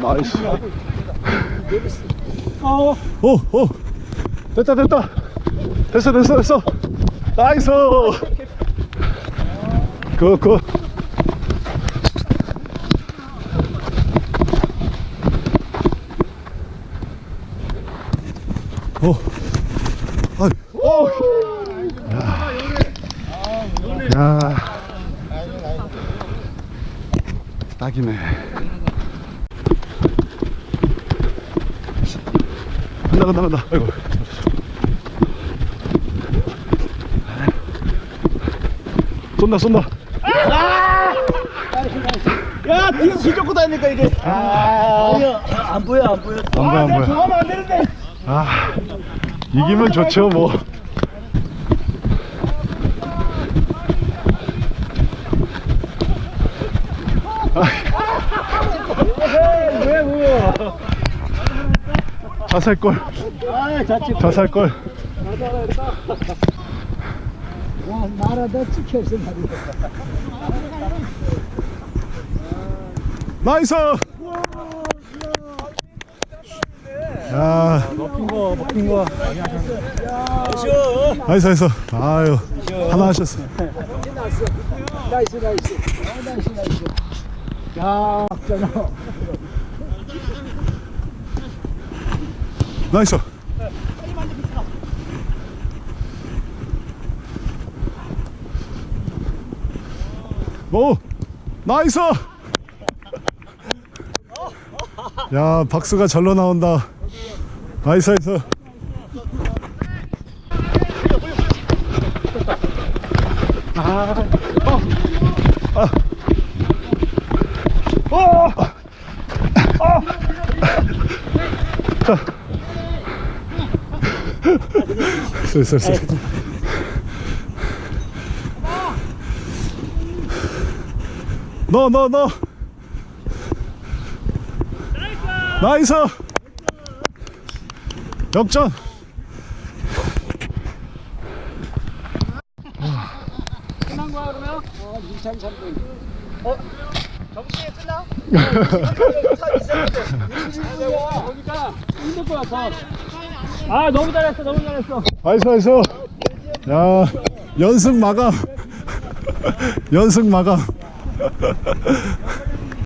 나이스. 어. 오, 오. 됐다, 됐다. 됐어, 됐어, 됐어. 나이스. 그, 그. 오. 아이, 오. 야. 야. 딱이네. 간다 간다 간다 아이고 쏜다 쏜다 야, 뒤에서 뒤쫓고 다니니까 이게. 아, 안 보여, 안 보여. 안 보여 안 보여 좋아하면 안 되는데. 아 이기면 좋죠 뭐 왜, 왜? 자살골. 자살골. 나이스 야 먹힌 거, 먹힌 거. 나이스 나이스 아유 하나 하셨어 나이스, 나이스. 어, 나이스, 나이스. 야, 잖아 나이스. 오 나이스. 야 박수가 절로 나온다. 나이스 나이스 너, 너, 너. 나이스. 역전. 끝난 거야, 그러면? 어, 2차 3분. 어? 정신이 끝나? 보니까 힘들 거야, 더. 아, 너무 잘했어, 너무 잘했어. 나이스, 나이스. 야, 연승 마감. 연승 마감.